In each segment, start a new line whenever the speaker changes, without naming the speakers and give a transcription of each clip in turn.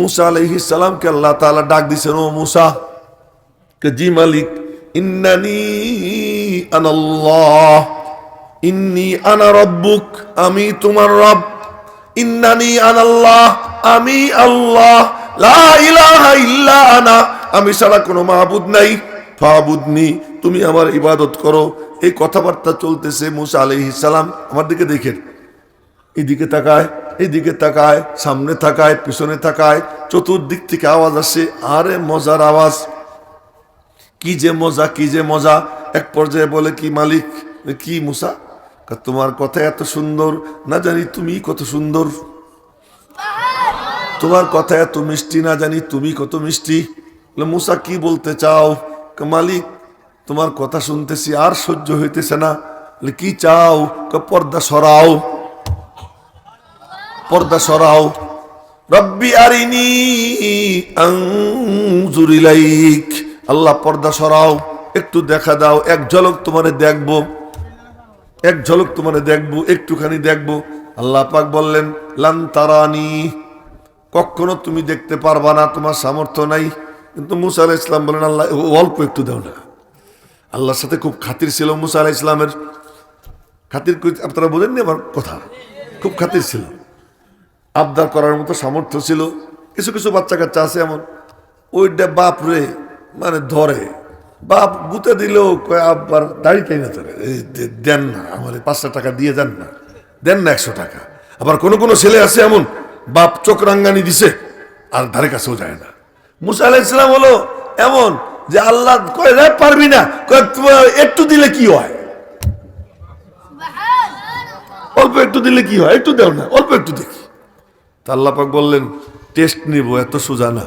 মুসা আলহি সালামকে আল্লাহ তাআলা ডাক দিছেন, ও মুসা, কে জি মালিক, ইন্নানি আনাল্লাহ, ইন্নি আনা রব্বুক, আমি তোমার রব, ইন্নানি আনাল্লাহ, আমি আল্লাহ, লা ইলাহা ইল্লা আনা, আমি ছাড়া কোনো মাহবুদ নাই, ফাবুদনি, তুমি আমার ইবাদত করো। এই কথাবার্তা চলতেছে মুসা আলাইহিস সালাম। আমার দিকে দেখেন। এদিকে তাকায় এদিকে তাকায়, সামনে তাকায়, পিছনে তাকায়, চতুর্দিক থেকে আওয়াজ আসে, আরে মজার আওয়াজ। কি যে মজা, কি যে মজা। এক পর্যায়ে বলে, কি মালিক? কি মুসা? তোমার কথা এত সুন্দর। না জানি তুমি কত সুন্দর। তোমার কথা এত মিষ্টি, না জানি তুমি কত মিষ্টি। মুসা, কি বলতে চাও? মালিক, তোমার কথা শুনতেছি, আর সহ্য হইতেছে না। কি চাও? পর্দা সরাও। পর্দা সরাও। রব্বি আরিনি আনজুর ইলাইক আল্লাহ পর্দা সরাও। একটু দেখা দাও, এক ঝলক তোমারে দেখব। এক ঝলক তোমারে দেখব, একটুখানি দেখব। আল্লাহ পাক বললেন, লান তারানি। কখনো তুমি দেখতে পারবা না, তোমার সামর্থ্য নাই। কিন্তু মুসা আলাহ ইসলাম বলেন, আল্লাহ অল্প একটু দাও না। আল্লাহর সাথে খুব খাতির ছিল মুসা আলাহ ইসলামের খাতির আপনারা বোঝেননি আমার কথা? খুব খাতির ছিল। আবদার করার মতো সামর্থ্য ছিল। কিছু কিছু বাচ্চা কাচ্চা আছে এমন। ওইটা বাপ রে মানে ধরে। বাপ গুতে দিলেও কয় আব্বার দাড়ি না ধরে। দেন না আমার পাঁচশো টাকা দিয়ে দেন না। দেন না একশো টাকা। আবার কোনো কোনো ছেলে আছে এমন বাপ চোখ রাঙ্গানি দিছে আর ধারে কাছেও যায় না। মুসা আলাহ ইসলাম হলো এমন যে আল্লাহ কয় রে পারবি না। একটু দিলে কি হয়? অল্প একটু দিলে কি হয়? একটু দেও না অল্প একটু দেখি। তা আল্লাহ পাক বললেন টেস্ট নিব, এত সোজা না।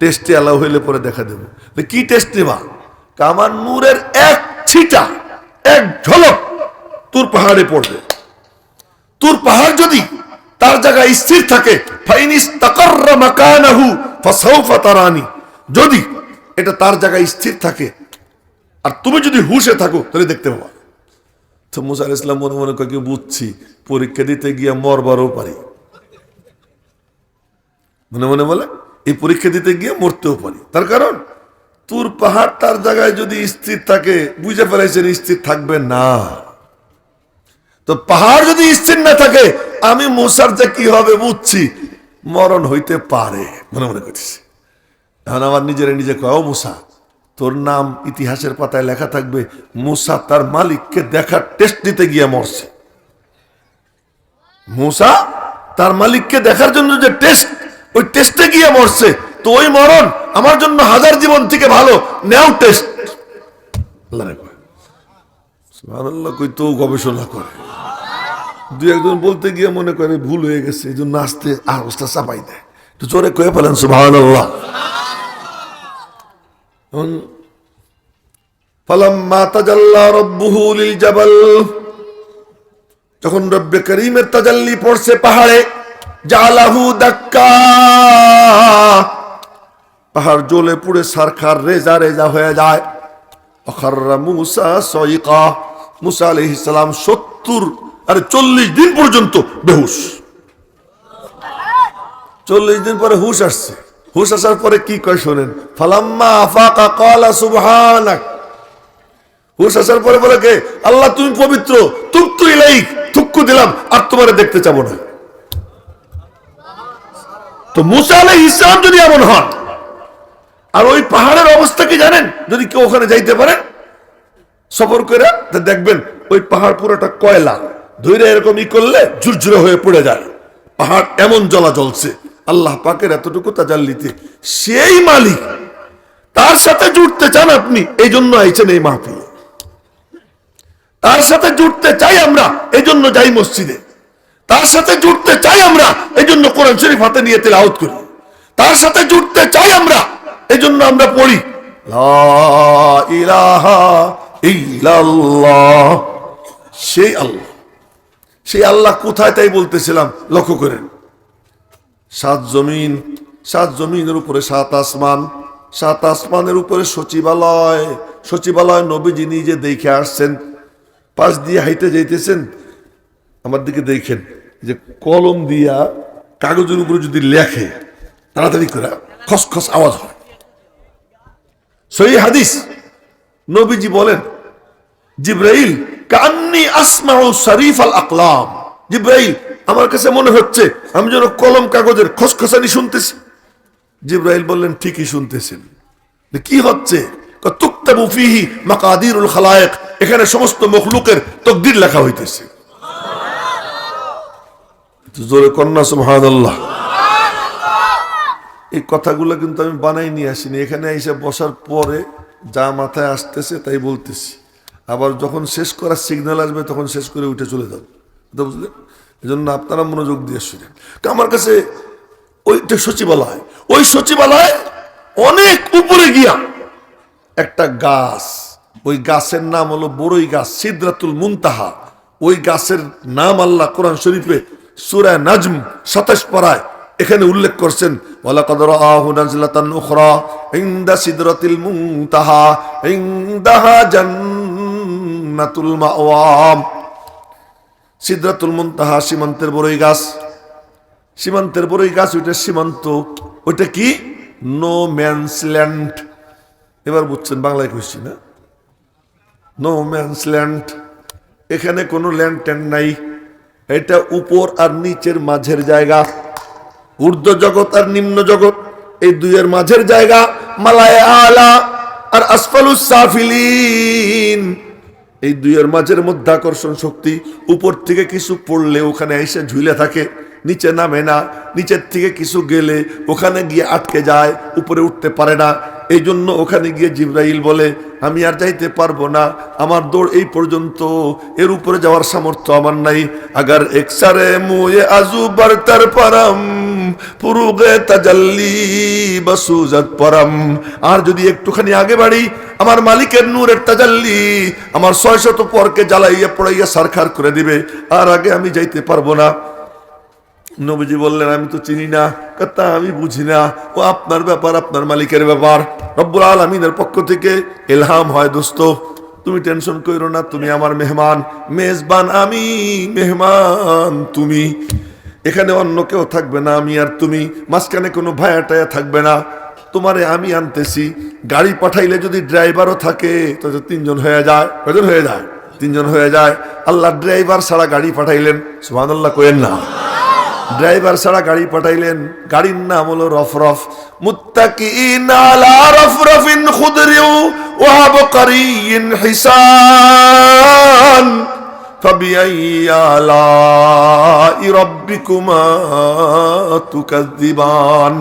টেস্টে অ্যালাউ হইলে পরে দেখা দেবো। কি টেস্ট নিবা? কামার নূরের এক ছিটা, এক ঝলক তোর পাহাড়ে পড়বে। তোর পাহাড় যদি তার জায়গায় স্থির থাকে যদি এটা তার জায়গায় স্থির থাকে, আর তুমি যদি হুশে থাকো, তাহলে দেখতে পাবা। তো মুসা আলাইহিস সালাম মনে মনে কয়েক বুঝছি, পরীক্ষা দিতে গিয়ে মরবারও পারি। মনে মনে বলে, এই পরীক্ষা দিতে গিয়ে মরতেও পারি। তার কারণ, তোর পাহাড় তার জায়গায় যদি স্থির থাকে, বুঝে ফেলাইছেন স্থির থাকবে না। তো পাহাড় যদি স্থির না থাকে, আমি মশার যে কি হবে বুঝছি, মরণ হইতে পারে, মনে মনে করতেছি এখন আমার নিজের নিজে কয়, "ও মুসা, তোর নাম ইতিহাসের পাতায় লেখা থাকবে, মুসা তার মালিককে দেখার টেস্ট দিতে গিয়ে মরছে। মুসা তার মালিককে দেখার জন্য যে টেস্ট ওই টেস্টে গিয়ে মরছে। তো ওই মরণ আমার জন্য হাজার জীবন থেকে ভালো। নেও টেস্ট। গবেষণা করে। দুই একজন বলতে গিয়ে মনে করে ভুল হয়ে গেছে, এই জন্য আসতে আওয়াজটা চাপাই দেয়। তো জোরে কয়ে জাবাল। যখন রব্বে করিমের তাজাল্লি পড়ছে পাহাড়ে জালাহু দাক্কা। পাহাড় জ্বলে পুড়ে সারখার রেজা রেজা হয়ে যায়। অখাররা মুসা সইকা। মুসা আলাইহিস সালাম সত্তর, আরে চল্লিশ দিন পর্যন্ত বেহুশ। চল্লিশ দিন পরে হুশ আসছে। হুশ আসার পরে কি কয় শোনেন? ফালাম্মা আফাকা কালা সুবহানাক। হুশ আসার পরে বলে কে? আল্লাহ তুমি পবিত্র তুপ্তু ইলাই থুক্কু দিলাম, আর তোমারে দেখতে চাবো না। তো মুসা আলহ ইসলাম যদি এমন হন, আর ওই পাহাড়ের অবস্থা কি জানেন? যদি কেউ ওখানে যাইতে পারেন সফর করে দেখবেন ওই পাহাড় পুরোটা কয়লা ধৈর্য এরকম ই করলে ঝুরঝুরে হয়ে পড়ে যায়। পাহাড় এমন জলা জ্বলছে আল্লাহ পাকের এতটুকু তা তাজাল্লিতে। সেই মালিক, তার সাথে জুড়তে চান আপনি এই জন্য আইছেন এই মাহফিল। তার সাথে জুড়তে চাই আমরা এই জন্য যাই মসজিদে। তার সাথে জুড়তে চাই আমরা এই জন্য কোরআন শরীফ হাতে নিয়ে তেলাওয়াত করি। তার সাথে জুড়তে চাই আমরা এই জন্য আমরা পড়ি সেই আল্লাহ। সেই আল্লাহ কোথায় তাই বলতেছিলাম, লক্ষ্য করেন। সাত জমিন, সাত জমিনের উপরে সাত আসমান, সাত আসমানের উপরে সচিবালয় সচিবালয় নবীজি নিজে দেখে আসছেন, পাশ দিয়ে হাইতে যাইতেছেন আমার দিকে দেখেন যে কলম দিয়া কাগজের উপরে যদি লেখে, তাড়াতাড়ি করে খসখস আওয়াজ হয়। সহি হাদিস, নবীজি বলেন, জিব্রাইল কান্নি আসমাউ শরীফ আল আকলাম। জিব্রাইল, আমার কাছে মনে হচ্ছে আমি যেন কলম কাগজের খসখসানি শুনতেছি। জিব্রাইল বললেন, ঠিকই শুনতেছেন। কি হচ্ছে? তুক্তাবু ফিহি মাকাদিরুল খালায়েক। এখানে সমস্ত মখলুকের তকদির লেখা হইতেছে। জোরে কন্যা সুবহানাল্লাহ। এই কথাগুলো কিন্তু আমি বানাই নিয়ে আসিনি। এখানে এসে বসার পরে যা মাথায় আসতেছে তাই বলতেছি। আবার যখন শেষ করার সিগন্যাল আসবে, তখন শেষ করে উঠে চলে যাব। বুঝলেন এই জন্য আপনারা মনোযোগ দিয়ে শুনেন। তো আমার কাছে ওইটা সচিবালয়, ওই সচিবালয় অনেক উপরে গিয়া একটা গাছ, ওই গাছের নাম হলো বড়ই গাছ, সিদ্রাতুল মুনতাহা। ওই গাছের নাম আল্লাহ কোরআন শরীফে সুরায় নাজম সাতাশ পাড়ায় এখানে উল্লেখ করছেন সীমান্তের বড়ই গাছ। সীমান্তের বড়ই গাছ, ওইটা সীমান্ত, ওইটা কি? নো ম্যানস ল্যান্ড এবার বুঝছেন বাংলায় কইছি না। নো ম্যানস ল্যান্ড এখানে কোনো ল্যান্ড ট্যান্ড নাই। এটা উপর আর নিচের মাঝের জায়গা। ঊর্ধ্ব জগৎ আর নিম্ন জগৎ, এই দুইয়ের মাঝের জায়গা, মালায় আলা আর আসফালুস সাফিলিন। এই দুইয়ের মাঝের মধ্যে আকর্ষণ শক্তি, উপর থেকে কিছু পড়লে ওখানে এসে ঝুলে থাকে, নিচে নামে না, নিচের থেকে কিছু গেলে ওখানে গিয়ে আটকে যায়, উপরে উঠতে পারে না। এই জন্য ওখানে গিয়ে জিব্রাইল বলে, আমি আর যাইতে পারব না। আমার দৌড় এই পর্যন্ত। এর উপরে যাওয়ার সামর্থ্য আমার নাই। আগার একসারে মুয়ে আজু বার্তার পারাম, পুরুগে তাজাল্লি আর যদি একটুখানি আগে বাড়ি, আমার মালিকের নূরের তাজাল্লি আমার ছয় শত পরকে জ্বালাইয়া পড়াইয়া সারখার করে দিবে। আর আগে আমি যাইতে পারব না। নবীজি বললেন, আমি তো চিনি না, কথা আমি বুঝি না। ও আপনার ব্যাপার, আপনার মালিকের ব্যাপার। রব্বুল আলমিনের পক্ষ থেকে এলহাম হয় দোস্ত। তুমি টেনশন করো না, তুমি আমার মেহমান। মেজবান আমি, মেহমান তুমি। এখানে অন্য কেউ থাকবে না আমি আর তুমি। মাঝখানে কোনো ভায়া টায়া থাকবে না। তোমারে আমি আনতেছি। গাড়ি পাঠাইলে যদি ড্রাইভারও থাকে, তো তিনজন হয়ে যায় কজন হয়ে যায়? তিনজন হয়ে যায়। আল্লাহ ড্রাইভার ছাড়া গাড়ি পাঠাইলেন। সুহান আল্লাহ কোয়েন না। ড্রাইভার ছাড়া গাড়ি পাঠাইলেন গাড়ির নাম হলো রফরফ মুত্তাকিন আলা রফরফিন খুদরিউ ওয়া বকরিন হিসান فبأي آلاء ربكما تكذبان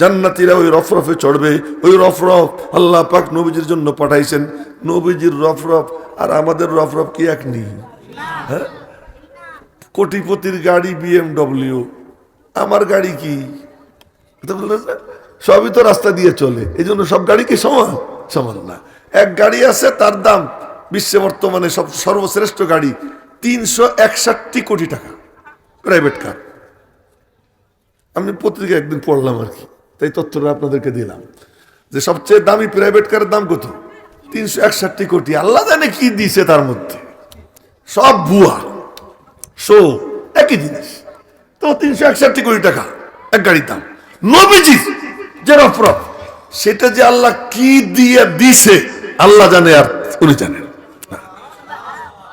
জান্নাতীরা ওই রফরফে চড়বে ওই রফরফ আল্লাহ পাক নবীজির জন্য পাঠাইছেন নবীজির রফরফ আর আমাদের রফরফ কি এক নেই হ্যাঁ কোটিপতির গাড়ি বিএমডব্লিউ আমার গাড়ি কি? সবই তো রাস্তা দিয়ে চলে। এই জন্য সব গাড়ি কি সমান? সমান না। এক গাড়ি আছে, তার দাম বিশ্বে বর্তমানে সব সর্বশ্রেষ্ঠ গাড়ি তিনশো একষট্টি কোটি টাকা। Private car. আমি পত্রিকা একদিন পড়লাম আর কি, তাই তথ্যটা আপনাদেরকে দিলাম। যে সবচেয়ে দামি প্রাইভেট কারের দাম কত? তিনশো একষট্টি কোটি। আল্লাহ জানে কি দিছে তার মধ্যে। সব ভুয়া। শো, একই জিনিস। তো তিনশো একষট্টি কোটি টাকা, এক গাড়ির দাম। নবীজি, যে রফরফ সেটা যে আল্লাহ কি দিয়ে দিছে, আল্লাহ জানে আর উনি জানেন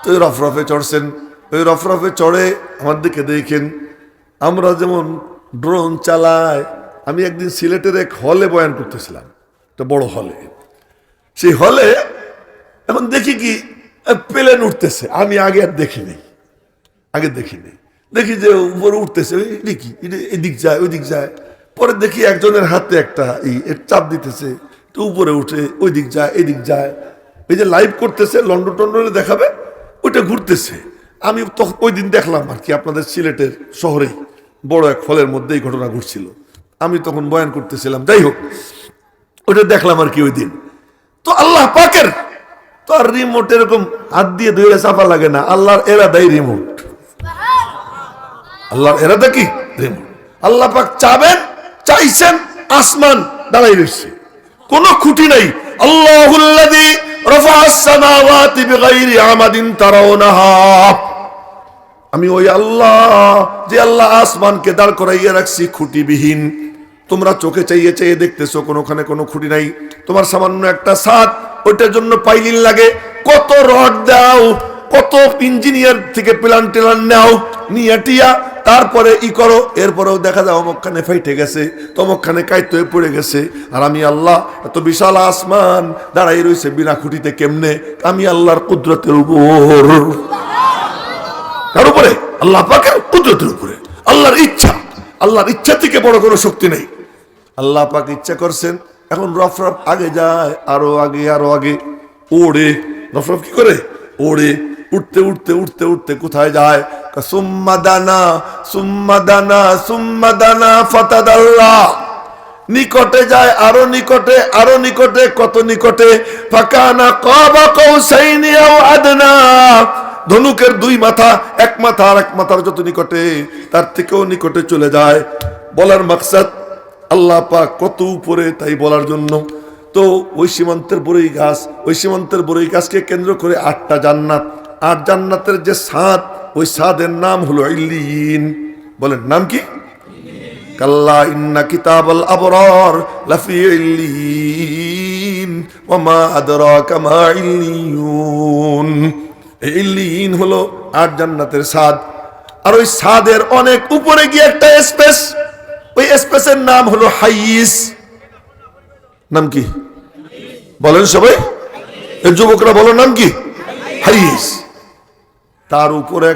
তো রফরফে চড়ছেন, ওই রফরফে চড়ে আমার দিকে দেখেন, আমরা যেমন ড্রোন চালাই আমি একদিন সিলেটের এক হলে বয়ান করতেছিলাম, একটা বড় হলে। সেই হলে এখন দেখি কি প্লেন উঠতেছে, আমি আগে আর দেখিনি। আগে দেখিনি। দেখি যে উপরে উঠতেছে, ওই দেখি এদিক যায় ওইদিক যায়। পরে দেখি একজনের হাতে একটা এই চাপ দিতেছে, তো উপরে উঠে ওই দিক যায়, এদিক যায়। এই যে লাইভ করতেছে, লন্ডন টন্ডনে দেখাবে, ওইটা ঘুরতেছে। আমি তখন ওই দিন দেখলাম আর কি, আপনাদের সিলেটের শহরেই, বড় এক ফলের মধ্যে এই ঘটনা ঘটছিল। আমি তখন বয়ান করতেছিলাম, যাই হোক ওটা দেখলাম আর কি ওই দিন। তো আল্লাহ পাকের, তো আর রিমোট এরকম হাত দিয়ে ধুয়ে চাপা লাগে না, আল্লাহর এরা দেয় রিমোট আল্লাহর এরাদা কি? আল্লাহ পাক চাবেন, চাইছেন আসমান দাঁড়াই রয়েছে। কোন খুঁটি নাই। আল্লাহুল্লাযী রাফা'আস সামাওয়াতি বিগাইরি আমাদিন তারাউনাহা। আমি ওই আল্লাহ, যে আল্লাহ আসমানকে দাঁড় করাইয়া রাখছি, খুঁটিবিহীন। তোমরা চোখে চাইয়ে চাইয়ে দেখতেছো, কোনোখানে কোনো খুঁটি নাই। তোমার সামান্য একটা সাত ওইটার জন্য পাইলিন লাগে। কত রড দাও কত ইঞ্জিনিয়ার থেকে প্ল্যান টেলান নাও, নিয়ে টিয়া, তারপরে ই করো, এরপরেও দেখা যায় অমুকখানে ফাইটে গেছে, তমকখানে কাইতে হয়ে পড়ে গেছে। আর আমি আল্লাহ, এত বিশাল আসমান, দাঁড়াই রয়েছে বিনা খুঁটিতে কেমনে? আমি আল্লাহর কুদরতের উপর। কার উপরে? আল্লাহ পাকের কুদরতের উপরে। আল্লাহর ইচ্ছা। আল্লাহর ইচ্ছা থেকে বড় কোনো শক্তি নেই। আল্লাহ পাক ইচ্ছা করছেন, এখন রফ রফ আগে যায়, আরও আগে আরও আগে। ওড়ে। রফ রফ কি করে? ওড়ে। উঠতে উঠতে উঠতে উঠতে কোথায় যায়? কা সুম্মা দানা সুম্মা দানা সুম্মা দানা ফাতাদাল্লাহ নিকটে যায়, আরও নিকটে আরও নিকটে, কত নিকটে? ফাকানা কাবা কৌসাইনি আদনা। ধনুকের দুই মাথা, এক মাথা আর এক মাথার যত নিকটে, তার থেকেও নিকটে চলে যায়। বলার মাকসাদ, আল্লাহ পাক কত উপরে তাই বলার জন্য। তো ওই সীমান্তের বড়ই গাছ ওই সীমান্তের বড়ই গাছকে কেন্দ্র করে আটটা জান্নাত। আট জান্নাতের যে সাদ, ওই সাদের নাম হলো ইল্লিন বলেন, নাম কি? কাল্লা ইন্না কিতাবাল আবরার লাফি ইল্লিন ওমা আদরাকা মা ইল্লিয়ুন ইল্লিন হলো আট জান্নাতের সাদ। আর ওই সাদের অনেক উপরে গিয়ে একটা স্পেস, ওই স্পেসের নাম হলো হাইস নাম কি? বলেন সবাই। এই যুবকরা বলো নাম কি? হাইস তার উপরে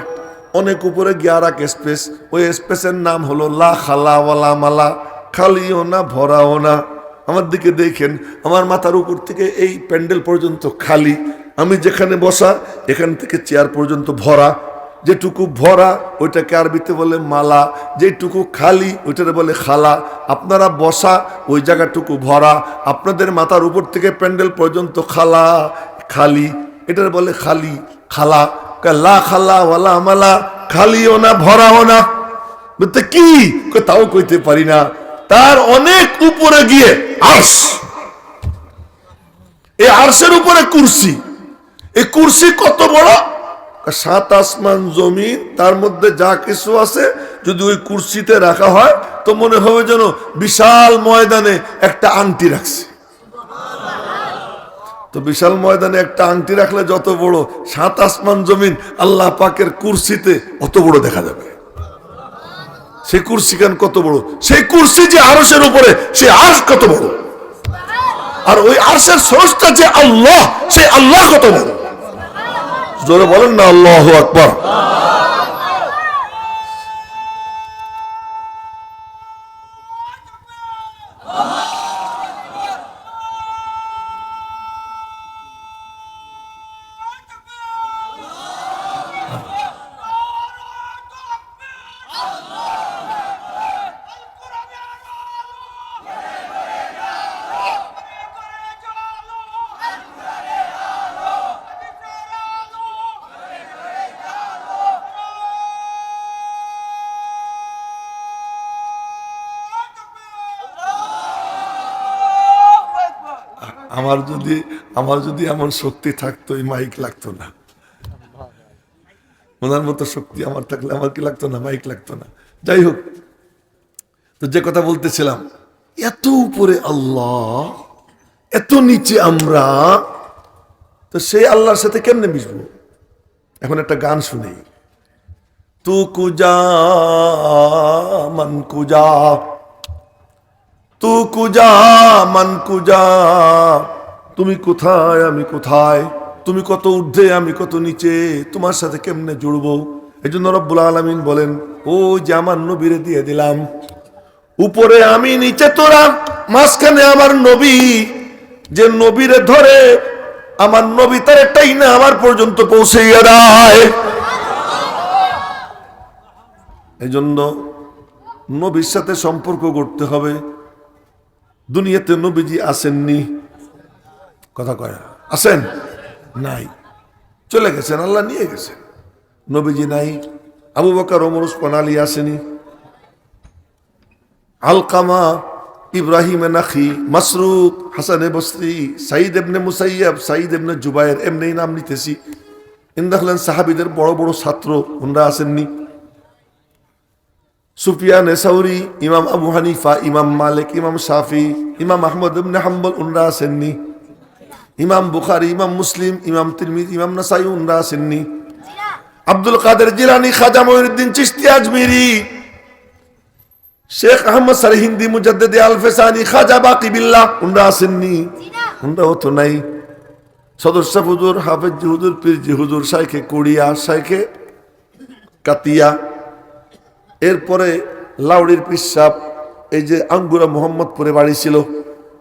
অনেক উপরে গিয়ে আর এক স্পেস ওই স্পেসের নাম হলো লা খালা ওয়ালা মালা, খালিও না, ভরাও না। আমার দিকে দেখেন, আমার মাথার উপর থেকে এই প্যান্ডেল পর্যন্ত খালি। আমি যেখানে বসা, এখান থেকে চেয়ার পর্যন্ত ভরা। যেটুকু ভরা, ওইটাকে আরবিতে বলে মালা। যেটুকু খালি, ওইটারে বলে খালা। আপনারা বসা, ওই জায়গাটুকু ভরা। আপনাদের মাথার উপর থেকে প্যান্ডেল পর্যন্ত খালা, খালি। এটার বলে খালি, খালা। লা খালা ওয়ালা মালা, খালিও না, ভরাও না। বলতে কি? তাও কইতে পারি না। তার অনেক উপরে গিয়ে আর্শ। এই আর্শের উপরে কুরসি। এই কুরসি কত বড়? সাত আসমান জমিন, তার মধ্যে যা কিছু আছে, যদি ওই কুরসিতে রাখা হয়, তো মনে হবে যেন বিশাল ময়দানে একটা আংটি রাখছে। তো বিশাল ময়দানে একটা আংটি রাখলে যত বড় সাত আসমান জমিন আল্লাহ পাকের কুরসিতে অত বড় দেখা যাবে। সেই কুরসি কেন কত বড়, সেই কুরসি যে আরসের উপরে সে আরস কত বড়। আর ওই আরসের স্রষ্টা যে আল্লাহ, সেই আল্লাহ কত বড়। জোরে বলেন না, আল্লাহ আকবর। আমার যদি আমার যদি এমন শক্তি থাকতো, এই মাইক লাগতো না। ওনার মতো শক্তি আমার থাকলে আমার কি লাগতো না? মাইক লাগতো না। যাই হোক, তো যে কথা বলতেছিলাম, এত উপরে আল্লাহ, এত নিচে আমরা, তো সেই আল্লাহর সাথে কেমনে মিশবো? এখন একটা গান শুনি। তু কুজা, মান কুজা তু কুজা, মান কুজা। তুমি কোথায়, আমি কোথায়? তুমি কত ঊর্ধ্বে, আমি কত নিচে? তোমার সাথে কেমনে জুড়বো? এই জন্য রব্বুল আলমিন বলেন, ও যে আমার নবীরে দিয়ে দিলাম, উপরে আমি, নিচে তোরা, মাঝখানে আমার নবী। যে নবীরে ধরে, আমার নবী তার একটাই না আমার পর্যন্ত পৌঁছে এই জন্য নবীর সাথে সম্পর্ক করতে হবে। দুনিয়াতে নবীজি আসেননি। কথা কয়, আসেন? নাই। চলে গেছেন, আল্লাহ নিয়ে গেছেন। নবীজি নাই, আবু বকর, ওমর আলী আসেনি। আলকামা, ইব্রাহিম, নাখি, মাসরুক, হাসানে বসরি সাইদ এবনে মুসাইয়াব সাইদ এবনে জুবাইর, এমনি নাম নিতেছি। ইন দেখলেন সাহাবিদের বড় বড় ছাত্র, ওনরা আসেননি। সুফিয়ান সাউরি ইমাম আবু হানিফা, ইমাম মালিক, ইমাম শাফি, ইমাম আহমদ ইবনে হাম্বল, উনরা আসেননি ইমাম বুখারি, ইমাম মুসলিম, ইমাম তিরমিজ, ইমাম নাসাই, উনরা আসেননি আব্দুল কাদের জিলানি, খাজা মহিউদ্দিন চিশতি আজমিরি, শেখ আহমদ সার হিন্দি মুজাদ্দেদে আলফেসানি, খাজা বাকি বিল্লাহ উনরা আসেননি উনরা হতো নাই। সদস্য হুজুর, হাফেজ হুজুর পীর জি হুজুর, শাইখে কুড়িয়া, শাইখে কাতিয়া এরপরে লাউড়ির পিসাব, এই যে আঙ্গুরা মোহাম্মদপুরে বাড়ি ছিল,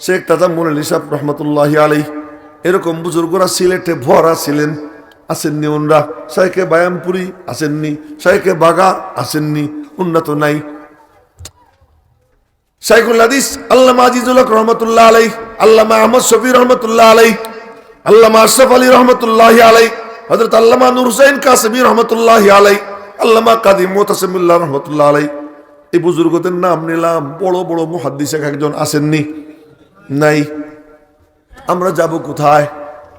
শেখ তাজামুল সাহ রহমতুল্লাহ আলী এরকম বুজুর্গরা সিলেটে ভরা ছিলেন, আসেননি উনরা শাইখে বায়ামপুরি আসেননি, শাইখে বাগা আসেননি উন্নত নাই। শাইখুল হাদিস, আল্লামা আজিজুল হক রহমতুল্লাহ আলাই আল্লামা আহমদ শফি রহমতুল্লাহ আলাই আল্লামা আশরাফ আলী রহমতুল্লাহ আলাই হজরত আল্লামা নুর হুসাইন কাসমি রহমতুল্লাহ আলাই আল্লামা কাদিম মোতাসিমুল্লাহ রহমতুল্লাহ আলাই এই বুজুর্গদের নাম নিলাম। বড় বড় মুহাদ্দিস এক একজন আসেননি নাই। আমরা যাব কোথায়?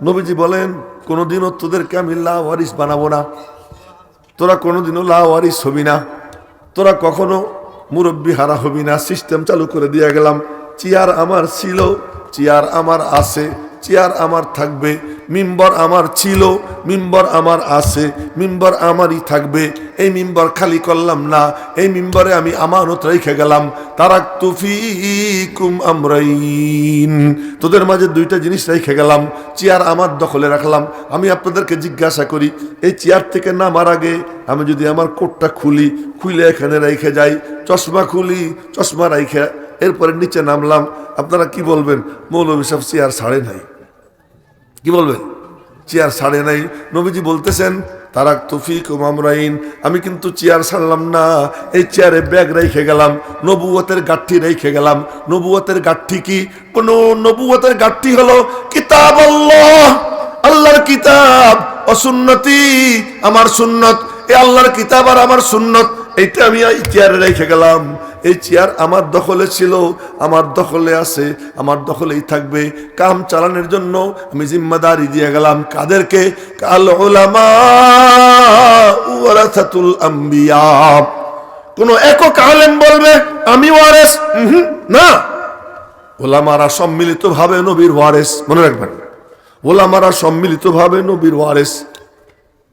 নবীজি বলেন, কোনোদিনও তোদেরকে আমি লাওয়ারিস বানাবো না। তোরা কোনোদিনও লাওয়ারিস হবি না। তোরা কখনো মুরব্বী হারা হবি না। সিস্টেম চালু করে দিয়ে গেলাম। চেয়ার আমার ছিল, চেয়ার আমার আছে। চেয়ার আমার থাকবে, মিম্বর আমার ছিল, মিম্বর আমার আছে, মিম্বর আমারই থাকবে। এই মিম্বর খালি করলাম না, এই মিম্বরে আমি আমানত রেখে গেলাম। তারাক তুফিকুম আমরাইন। তোদের মাঝে দুইটা জিনিস রেখে গেলাম, চেয়ার আমার দখলে রাখলাম। আমি আপনাদেরকে জিজ্ঞাসা করি, এই চেয়ার থেকে নামার আগে আমি যদি আমার কোটটা খুলি, খুলে এখানে রেখে যাই, চশমা খুলি, চশমা রাইখে এরপরে নিচে নামলাম। আপনারা কি বলবেন? মৌলভী সব চেয়ার ছাড়ে নাই। কি বলবেন? চেয়ার ছাড়ে নাই। নবীজি বলতেছেন তারাক তফিক ও মামরাইন। আমি কিন্তু চেয়ার ছাড়লাম না। এই চেয়ারে ব্যাগ রেখে গেলাম। নবুয়তের গাঠি রেখে গেলাম। নবুয়তের গাঠি কি? কোন নবুয়তের গাঠি হলো কিতাব আল্লাহ আল্লাহর কিতাব। অসুন্নতি আমার সুন্নত। এ আল্লাহর কিতাব আর আমার সুন্নত। এইটা আমি এই চেয়ারে রেখে গেলাম। এই চেয়ার আমার দখলে ছিল, আমার দখলে আছে, আমার দখলেই থাকবে। কাম চালানোর জন্য আমি জিম্মাদারি দিয়ে গেলাম। কাদেরকে? কাল ওলামা আম্বিয়া। কোন একক আলেম বলবে, আমি ওয়ারেস না। ওলামারা সম্মিলিত ভাবে নবীর ওয়ারেস। মনে রাখবেন ওলামারা সম্মিলিত ভাবে নবীর ওয়ারেস।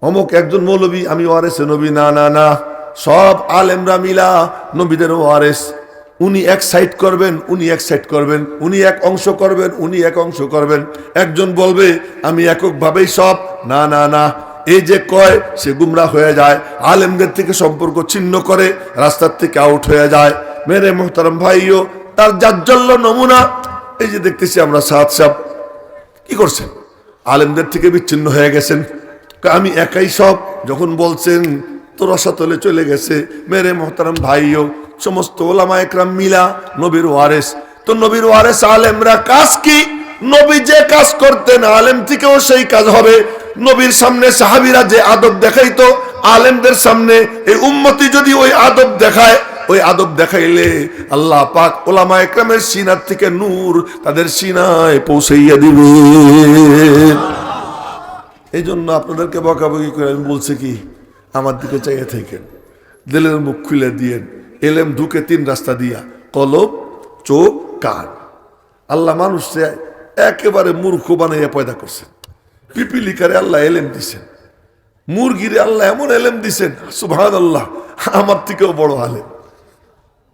অমুক একজন মৌলবী, আমি ওয়ারেস নবী। না না না। সব আলেমরা মিলা নবীদের ওয়ারেস। উনি এক সাইড করবেন, উনি এক সাইড করবেন, উনি এক অংশ করবেন, উনি এক অংশ করবেন। একজন বলবে, আমি এককভাবেই সব। না না না। এই যে কয়, সে গুমরা হয়ে যায়। আলেমদের থেকে সম্পর্ক ছিন্ন করে, রাস্তার থেকে আউট হয়ে যায়। মেরে মোহতারাম ভাইও, তার জাজ্জল্য নমুনা। এই যে দেখতেছি আমরা সাত সাপ কি করছেন? আলেমদের থেকে বিচ্ছিন্ন হয়ে গেছেন। আমি একাই সব। যখন বলছেন তো রসাতলে চলে গেছে। মেরে মোহতারাম ভাইও, সমস্ত ওলামা একরাম মিলা নবীর ওয়ারেস। তো নবীর ওয়ারেস আলেমরা কাজ কি? নবী যে কাজ করতেন, আলেম থেকেও সেই কাজ হবে। নবীর সামনে সাহাবিরা যে আদব দেখাইতো, আলেমদের সামনে এই উম্মতি যদি ওই আদব দেখায়, ওই আদব দেখাইলে আল্লাহ পাক ওলামা একরামের সিনার থেকে নূর তাদের সিনায় পৌঁছাইয়া দিবে। এই জন্য আপনাদেরকে বকাবকি করে আমি বলছি কি আমার দিকে চাইয়ে থাকেন। দিলের মুখ খুলে দিয়েন। এলেম ঢুকে তিন রাস্তা দিয়া, কলব, চোখ, কান। আল্লাহ মানুষকে একেবারে মূর্খ বানাইয়া পয়দা করছেন। পিপিলিকারে আল্লাহ এলেম দিছেন। মুরগিরে আল্লাহ এমন এলেম দিছেন সুভান আল্লাহ আমার থেকেও বড় আলেম।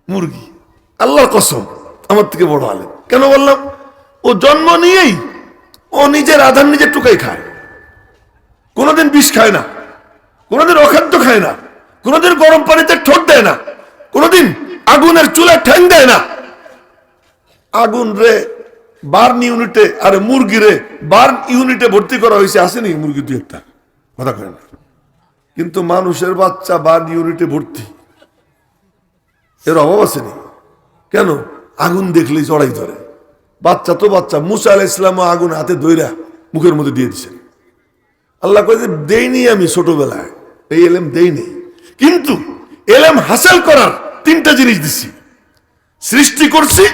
মুরগি, আল্লাহর কসম, আমার থেকে বড় আলেম। কেন বললাম? ও জন্ম নিয়েই ও নিজের আধার নিজের টুকাই খায়। কোনোদিন বিষ খায় না। কোনোদিন অখাদ্য খায় না, কোনোদিন গরম পানিতে ঠোঁট দেয় না, কোনোদিন আগুনের চুলায় ঠ্যাং দেয় না। আগুন রে, বার্ন ইউনিটে, আর মুরগি রে, বার্ন ইউনিটে ভর্তি করা হয়েছে, আসেনি মুরগি দুই একটা। কথা কয় না। কিন্তু মানুষের বাচ্চা বার্ন ইউনিটে ভর্তি। এর অভাব আসেনি কেন? আগুন দেখলেই চড়াই ধরে। বাচ্চা তো বাচ্চা, মুসা আলাহ ইসলাম আগুন হাতে ধইরা মুখের মধ্যে দিয়ে দিচ্ছেন আল্লাহ কয়ে যে, দেইনি আমি ছোটবেলায়। এই এলেম দেইনি কিন্তু এলেম হাসিল করার তিনটা জিনিস দিছি। সৃষ্টি করছি,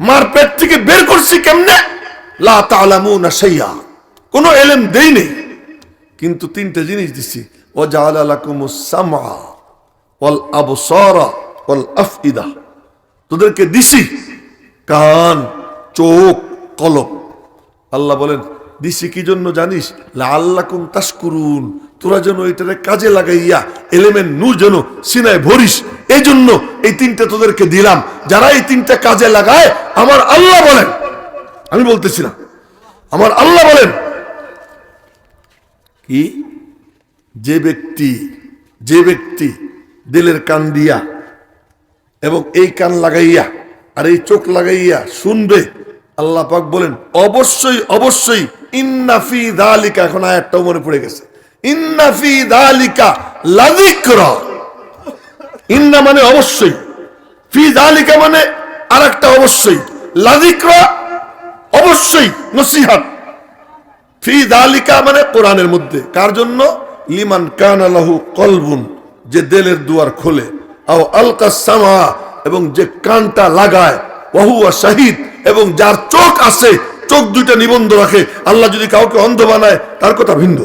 মার পেট থেকে বের করছি কেমনে? লা তালামুনা শাইয়া। কোনো এলেম নেই। কিন্তু তিনটা জিনিস দিছি। অল আফইদা। তোদেরকে দিছি কান, চোখ কলম আল্লাহ বলেন, দিছি কি জন্য জানিস? আল্লাহ কুম তাস্কুরুন তোরা যেন এটারে কাজে লাগাইয়া এলেমেন্ট নূর যেন সিনায় ভরিস এই জন্য এই তিনটা তোদেরকে দিলাম। যারা এই তিনটা কাজে লাগায়, আমার আল্লাহ বলেন, আমি বলতেছি না, আমার আল্লাহ বলেন কি? যে ব্যক্তি যে ব্যক্তি দিলের কান দিয়া এবং এই কান লাগাইয়া আর এই চোখ লাগাইয়া শুনবে, আল্লাহ পাক বলেন, অবশ্যই অবশ্যই ইন্নাফি দালিকা, এখন আয়াতটাও মনে পড়ে গেছে। ইন্নাফি দালিকা লাদিকরা ইন্না মানে অবশ্যই। ফি দালিকা মানে আর একটা অবশ্যই। লাদিকরা অবশ্যই নসিহাত। ফি দালিকা মানে কোরআনের মধ্যে। কার জন্য? লিমান কান আলাহু কলবুন, যে দেলের দুয়ার খোলে। আও আলকা সামা, এবং যে কানটা লাগায়। ওহুয়া শাহিদ, এবং যার চোখ আছে, চোখ দুইটা নিবন্ধ রাখে। আল্লাহ যদি কাউকে অন্ধ বানায়, তার কথা ভিন্ন।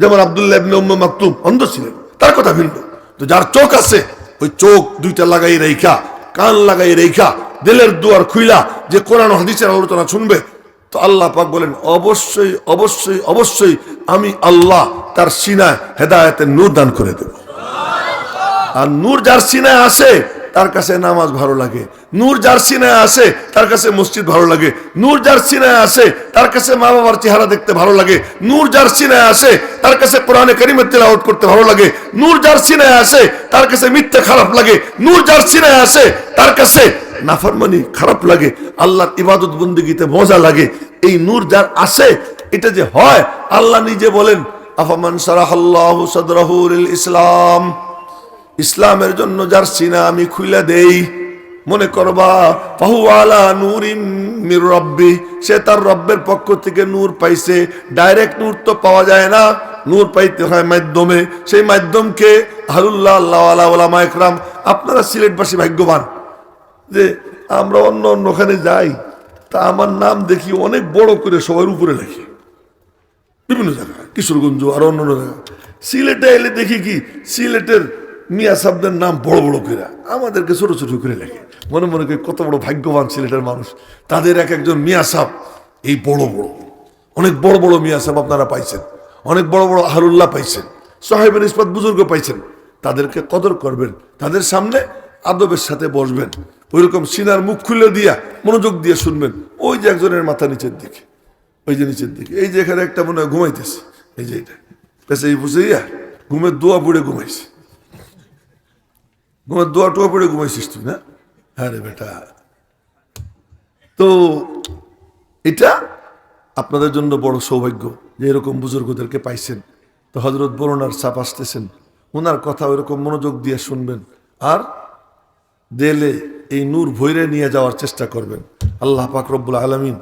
যেমন আব্দুল্লাহ ইবনে উম্মে মাকতুম, অন্ধ ছিলেন। তার কথা ভিন্ন। তো যার চোখ আছে, ওই চোখ দুইটা লাগাই রেখা কান লাগাই রেখা দিলের দুয়ার খুইলা, যে কোরআন হাদিসের আলোচনা শুনবে। তো আল্লাহ পাক বলেন, অবশ্যই অবশ্যই অবশ্যই আমি আল্লাহ তার সিনায় হেদায়েতের নূর দান করে দেব। আর নূর যার সিনায় আসে তার কাছে নামাজ ভালো লাগে। নূর যার সিনায় আসে তার কাছে মসজিদ ভালো লাগে। নূর যার সিনায় আসে তার কাছে মা বাবার চেহারা দেখতে ভালো লাগে। নূর যার সিনায় আসে তার কাছে কোরআনে করিমের তেলাওয়াত করতে ভালো লাগে। নূর যার সিনায় আসে তার কাছে মিথ্যে খারাপ লাগে। নূর যার সিনায় আসে তার কাছে নাফরমানি খারাপ লাগে। আল্লাহর ইবাদত বন্দিগিতে মজা লাগে। এই নূর যার আসে এটা যে হয়, আল্লাহ নিজে বলেন, আফামান সারাহাল্লাহু সাদরাহু ইসলাম। ইসলামের জন্য যার সিনা আমি খুলে দেই। মনে করবা, ফাহু আলা নূরিম মির রব্বি সে তার রব্বের পক্ষ থেকে নূর পাইছে। ডাইরেক্ট নূর তো পাওয়া যায় না, নূর পাইতে হয় মাধ্যমে। সেই মাধ্যমকে হারুল্লাহ আল্লাহ আল্লাহ ওলামা একরাম, আপনারা সিলেটবাসী ভাগ্যবান যে আমরা অন্য অন্য ওখানে যাই, তা আমার নাম দেখি অনেক বড় করে সবার উপরে লেখে। বিভিন্ন জায়গায়, কিশোরগঞ্জ আর অন্য জায়গায়। সিলেটে এলে দেখি কি, সিলেটের মিয়া সাহেবদের নাম বড় বড় করে আমাদেরকে ছোট ছোট করে লেখে। মনে মনে করি কত বড় ভাগ্যবান সিলেটের মানুষ। তাদের এক একজন মিয়া সাহেব, এই বড় বড়। অনেক বড় বড় মিয়া সাহেব আপনারা পাইছেন। অনেক বড় বড় আহরুল্লাহ পাইছেন। সাহেবের ইস্পাত বুজুর্গ পাইছেন। তাদেরকে কদর করবেন। তাদের সামনে আদবের সাথে বসবেন। ওইরকম সিনার মুখ খুলে দিয়া মনোযোগ দিয়ে শুনবেন। ওই যে একজনের মাথা নিচের দিকে। ওই যে নিচের দিকে। এই যে এখানে একটা মনে হয় ঘুমাইতেছে। এই যে এটা। পেছে বুঝে ইয়া ঘুমের দোয়া পড়ে ঘুমাইছে। ঘুমের দোয়া টোয়া পড়ে ঘুমাইছিস তুই, না? হ্যাঁ রে বেটা। তো এটা আপনাদের জন্য বড় সৌভাগ্য যে এরকম বুজুর্গদেরকে পাইছেন। তো হজরত বরুণার চাপ আসতেছেন। ওনার কথা ওইরকম মনোযোগ দিয়ে শুনবেন আর দেলে এই নূর ভৈরে নিয়ে যাওয়ার চেষ্টা করবেন। আল্লাহ পাক রব্বুল আলমিন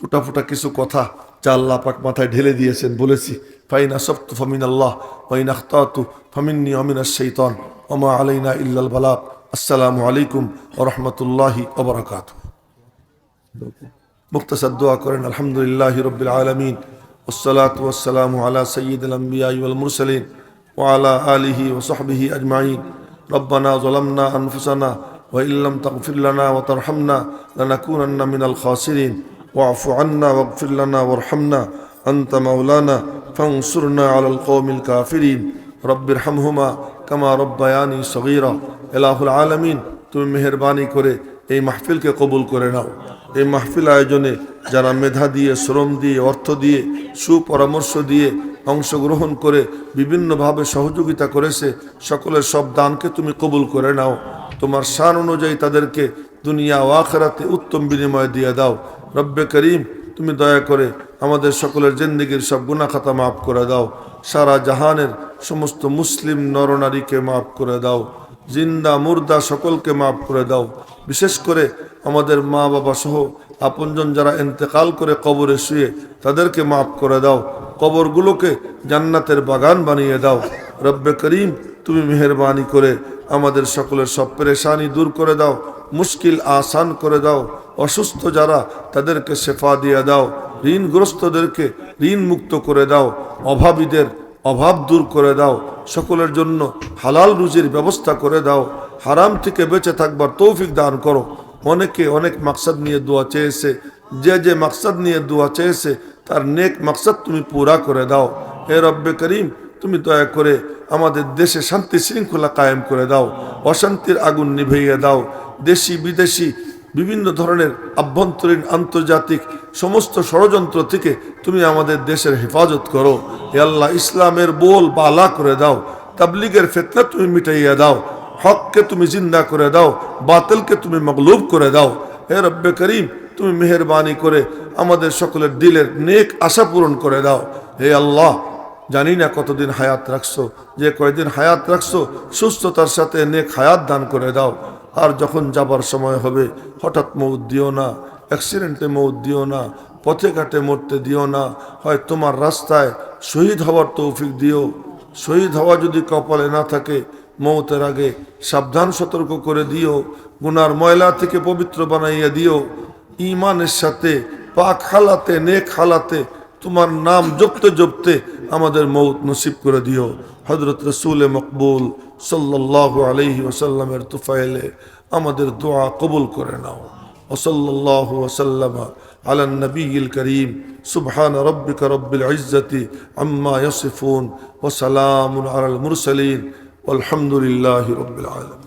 টুটা ফুটা কিছু কথা যা আল্লাহ পাক মাথায় ঢেলে দিয়েছেন বলেছি। ফাইন আসফতু ফামিন আল্লাহ ওয়াইন আখতাতু ফামিন্নি অমিন শৈতন ওমা আলাইনা ইল্লাল বালাক আসসালামু আলাইকুম ও রহমতুল্লাহি ওবরাকাত মুক্তসাদ দোয়া করেন আলহামদুলিল্লাহ রবিল আলমিন والصلاة والسلام على سيد الأنبياء والمرسلين وعلى آله وصحبه أجمعين ربنا ظلمنا أنفسنا وإن لم تغفر لنا وترحمنا لنكونن من الخاسرين واعف عنا واغفر لنا وارحمنا أنت مولانا فانصرنا على القوم الكافرين رب ارحمهما কামা রব্বায়ানি সগীরা। এলাহুল আলমিন, তুমি মেহরবানি করে এই মাহফিলকে কবুল করে নাও। এই মাহফিল আয়োজনে যারা মেধা দিয়ে, শ্রম দিয়ে, অর্থ দিয়ে, সুপরামর্শ দিয়ে অংশগ্রহণ করে বিভিন্নভাবে সহযোগিতা করেছে, সকলের সব দানকে তুমি কবুল করে নাও। তোমার সান অনুযায়ী তাদেরকে দুনিয়া ও আখরাতে উত্তম বিনিময় দিয়ে দাও। রব্বে করিম, তুমি দয়া করে আমাদের সকলের জিন্দিগির সব গুণাখাতা মাফ করে দাও। সারা জাহানের সমস্ত মুসলিম নরনারীকে মাফ করে দাও, জিন্দা, মুর্দা সকলকে মাফ করে দাও। বিশেষ করে আমাদের মা বাবা সহ আপনজন যারা এন্তেকাল করে কবরে শুয়ে তাদেরকে মাফ করে দাও। কবরগুলোকে জান্নাতের বাগান বানিয়ে দাও। রব্বে করিম, তুমি মেহরবানি করে আমাদের সকলের সব পেরেশানি দূর করে দাও, মুশকিল আসান করে দাও। অসুস্থ যারা তাদেরকে শেফা দিয়ে দাও। ঋণগ্রস্তদেরকে ঋণ মুক্ত করে দাও, অভাবীদের অভাব দূর করে দাও, সকলের জন্য হালাল রুজির ব্যবস্থা করে দাও, হারাম থেকে বেঁচে থাকবার তৌফিক দান করো। অনেকে অনেক মাকসাদ নিয়ে দোয়া চেয়েছে, যে যে মাকসাদ নিয়ে দোয়া চেয়েছে, তার নেক মাকসাদ তুমি পুরা করে দাও। হে রব্বে করিম, তুমি দয়া করে আমাদের দেশে শান্তি শৃঙ্খলা কায়েম করে দাও, অশান্তির আগুন নিভাইয়ে দাও দেশি বিদেশি বিভিন্ন ধরনের আভ্যন্তরীণ, আন্তর্জাতিক সমস্ত ষড়যন্ত্র থেকে তুমি আমাদের দেশের হেফাজত করো। হে আল্লাহ, ইসলামের বোল বালা করে দাও, তাবলিগের ফেতনা তুমি মিটাইয়া দাও, হককে তুমি জিন্দা করে দাও, বাতিলকে তুমি মগলুব করে দাও। হে রব্বে করিম, তুমি মেহরবানি করে আমাদের সকলের দিলের নেক আশা পূরণ করে দাও। হে আল্লাহ, জানি না কতদিন হায়াত রাখছো, যে কয়দিন হায়াত রাখছো, সুস্থতার সাথে নেক হায়াত দান করে দাও। আর যখন যাবার সময় হবে, হঠাৎ মৌত দিও না অ্যাক্সিডেন্টে মৌত দিও না, পথে ঘাটে মরতে দিও না, হয় তোমার রাস্তায় শহীদ হওয়ার তৌফিক দিও। শহীদ হওয়া যদি কপালে না থাকে, মৌতের আগে সাবধান সতর্ক করে দিও, গুনার ময়লা থেকে পবিত্র বানাইয়া দিও। ইমানের সাথে, পাক হালাতে, নেক হালাতে তোমার নাম জপতে জপতে আমাদের মৌত নসিব করে দিও হজরত রসুল মকবুল সাল্লাহ আলহি ওসাল্লামের তুফাইলে আমাদের দোয়া কবুল করে নাও ওসল্লাহ ওসাল্লাম على النبي الكريم سبحان ربك رب العزة عما يصفون وسلام على المرسلين والحمد لله رب العالمين